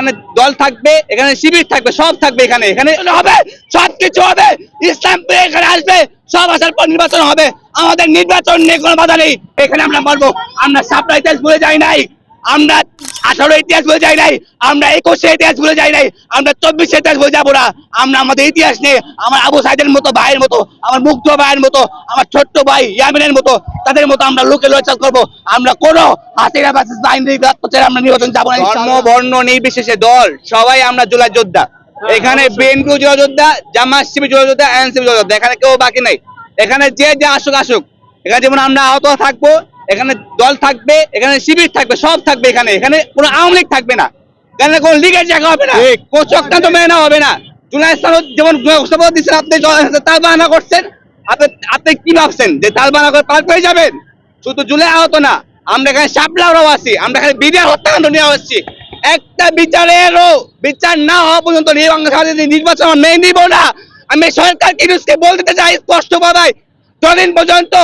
এখানে দল থাকবে, এখানে শিবির থাকবে, সব থাকবে এখানে। এখানে হবে সব কিছু হবে। ইসলাম এখানে আসবে, সব আসার পর নির্বাচন হবে। আমাদের নির্বাচন নিয়ে কোনো বাধা নেই। এখানে আমরা বলব আমরা সাপ্লাই ইতিহাস ভুলে যাই নাই। আমরা আঠারো ইতিহাস ভুলে যাই নাই আমরা একুশে ইতিহাস ভুলে যাই নাই আমরা চব্বিশে ইতিহাস ভুলে যাব না। আমরা আমাদের ইতিহাস নিয়ে আমার আবু সাইদের মতো ভাইয়ের মতো আমার মুগ্ধ ভাইয়ের মতো আমার ছোট্ট ভাই ইয়ামিনের মতো তাদের মতো আমরা লোকে লড়াচল করব। আমরা কোনো হাসিনা বাসিস বাহিনী আমরা নির্বাচন যাব না ধর্ম বর্ণ নির্বিশেষে দল সবাই আমরা জুলাই যোদ্ধা। এখানে বিএনপি জুলাই যোদ্ধা জামাত শিবির জুলাই যোদ্ধা এনসিপি জুলাই যোদ্ধা এখানে কেউ বাকি নাই। এখানে যে যে আসুক আসুক। এখানে যেমন আমরা আহত থাকব এখানে দল থাকবে এখানে শিবির থাকবে সব থাকবে এখানে। এখানে কোনো আওয়ামী লীগ থাকবে না। এখানে কোনো লীগের জায়গা হবে না। কোনো চক্রান্ত মেনে হবে না। জুলাই ইসলাম যেমন দিচ্ছেন আপনি তাল বাহানা করছেন আপনি আপনি কি ভাবছেন? যে তাল বাহানা করে পার পেয়ে যাবেন? শুধু জুলাই আহত না আমরা এখানে সাপলাওরাও আছি আমরা এখানে বিডিআর হত্যাকাণ্ড নিয়ে আসছি একটা বিচারেরও বিচার না হওয়া পর্যন্ত নির্বাচন মেনে নিব না। আমি সরকার কিনুসকে বলতে চাই স্পষ্ট ভাবে যতদিন পর্যন্ত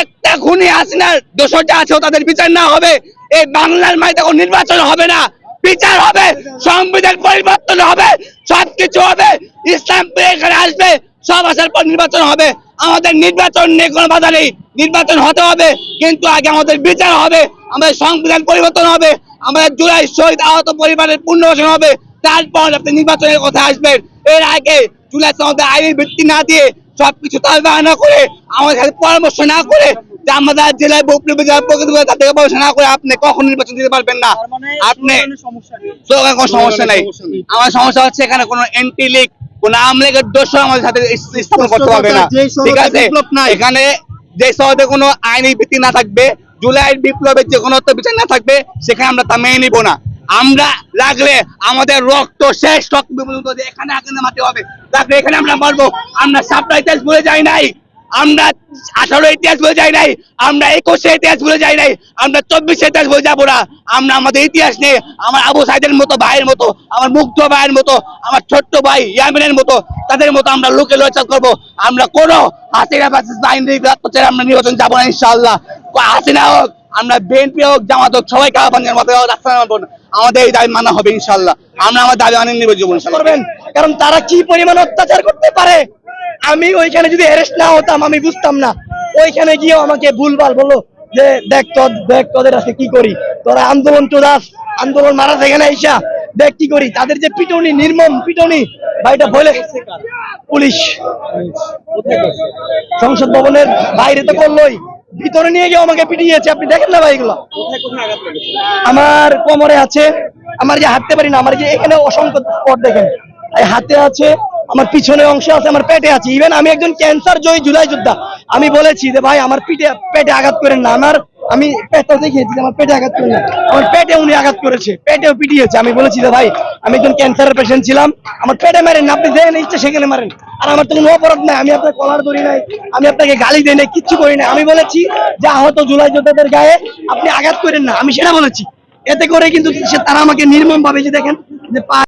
একটা খুনি হাসিনার দোষরটা আছে তাদের বিচার না হবে। এই বাংলার মাটিতে কোনো নির্বাচন হবে না। বিচার হবে, সংবিধান পরিবর্তন হবে, সবকিছু হবে, ইসলাম এখানে আসবে, সব আসার পর নির্বাচন হবে। আমাদের নির্বাচন নিয়ে কোনো বাধা নেই। নির্বাচন হতে হবে, কিন্তু আগে আমাদের বিচার হবে, আমাদের সংবিধান পরিবর্তন হবে, আমাদের জুলাই শহীদ আহত পরিবারের পুনর্বাসন হবে। তারপর আপনি নির্বাচনের কথা আসবেন। এর আগে জুলাই সনদে আইনের ভিত্তি না দিয়ে সবকিছু তালবাহানা করে আমাদের সাথে পরামর্শ না করে যে আমাদের জেলায় বকুল জেলার প্রকৃতি পরামর্শ না করে আপনি কখন নির্বাচন দিতে পারবেন না? আপনি স্লোগান কোনো সমস্যা নাই। আমার সমস্যা হচ্ছে এখানে কোনো এন্টি লীগ কোন আওয়ামী লীগের দোষ আমাদের সাথে স্থাপন করতে পারবে না। ঠিক আছে? এখানে যে শহরে কোনো আইনি ভিত্তি না থাকবে জুলাইয়ের বিপ্লবের যে কোনো বিচার না থাকবে সেখানে আমরা তা মেনে নিব না। আমরা লাগলে আমাদের রক্ত শেষ, রক্ত এখানে আগে মাটি হবে, লাগলে এখানে আমরা মারবো। আমরা সাপ্লাই ইতিহাস ভুলে যাই নাই, আমরা আঠারো ইতিহাস ভুলে যাই নাই, আমরা একুশে ইতিহাস ভুলে যাই নাই, আমরা চব্বিশে ইতিহাস ভুলে যাব না। আমরা আমাদের ইতিহাস নিয়ে, আমার আবু সাইদের মতো ভাইয়ের মতো, আমার মুগ্ধ ভাইয়ের মতো, আমার ছোট্ট ভাই ইয়ামিনের মতো, তাদের মতো আমরা লোকে লড়াচল করব। আমরা কোনো হাসিনা বাসিস বাহিনী আমরা নির্বাচন যাব না, ইনশাআল্লাহ। হাসিনা হোক আমরা বিএনপি হোক, জামাত হোক, সবাই কারা মতো রাস্তা আমাদের এই দাবি মানা হবে ইনশাআল্লাহ আমরা আমার দাবি অনেক নিব জীবন। করবেন? কারণ তারা কি পরিমাণ অত্যাচার করতে পারে? আমি ওইখানে যদি অ্যারেস্ট না হতাম, আমি বুঝতাম না। ওইখানে গিয়েও আমাকে ভুলভাল বলল যে, দেখ তোর, দেখ তোদের আছে কি করি? তোরা আন্দোলন চোদাস আন্দোলন মারা সেখানে আইসা। দেখ কি করি? তাদের যে পিটনি, নির্মম পিটনি ভাইটা বলে পুলিশ। সংসদ ভবনের বাইরে তো করলোই। ভিতরে নিয়ে গিয়ে আমাকে পিটিয়েছে। আপনি দেখেন না ভাই এগুলো? আমার কোমরে আছে, আমার যে হাঁটতে পারি না, আমার যে এখানে অসংখ্য স্পট দেখেন। হাতে আছে, আমার পিছনে অংশ আছে, আমার পেটে আছে। ইভেন আমি একজন ক্যান্সার জয়ী জুলাই যোদ্ধা। আমি বলেছি যে ভাই, আমার পিঠে, পেটে আঘাত করেন না। আমার, আমি পেটটা দেখিয়েছি আমার পেটে আঘাত করেন না। আমার পেটে উনি আঘাত করেছে, পেটেও পিটিয়েছে। আমি বলেছি যে ভাই, আমি একজন ক্যান্সারের পেশেন্ট ছিলাম। আমার পেটে মারেন আপনি যেখানে ইচ্ছে সেখানে মারেন। আর আমার তো কোনো অপরাধ নাই, আমি আপনার কলার ধরি নাই, আমি আপনাকে গালি দিই নাই, কিচ্ছু করি নাই। আমি বলেছি, যে আহত জুলাই যোদ্ধাদের গায়ে আপনি আঘাত করেন না, আমি সেটা বলেছি। এতে করে কিন্তু তারা আমাকে নির্মম ভাবে যে দেখেন, যে পা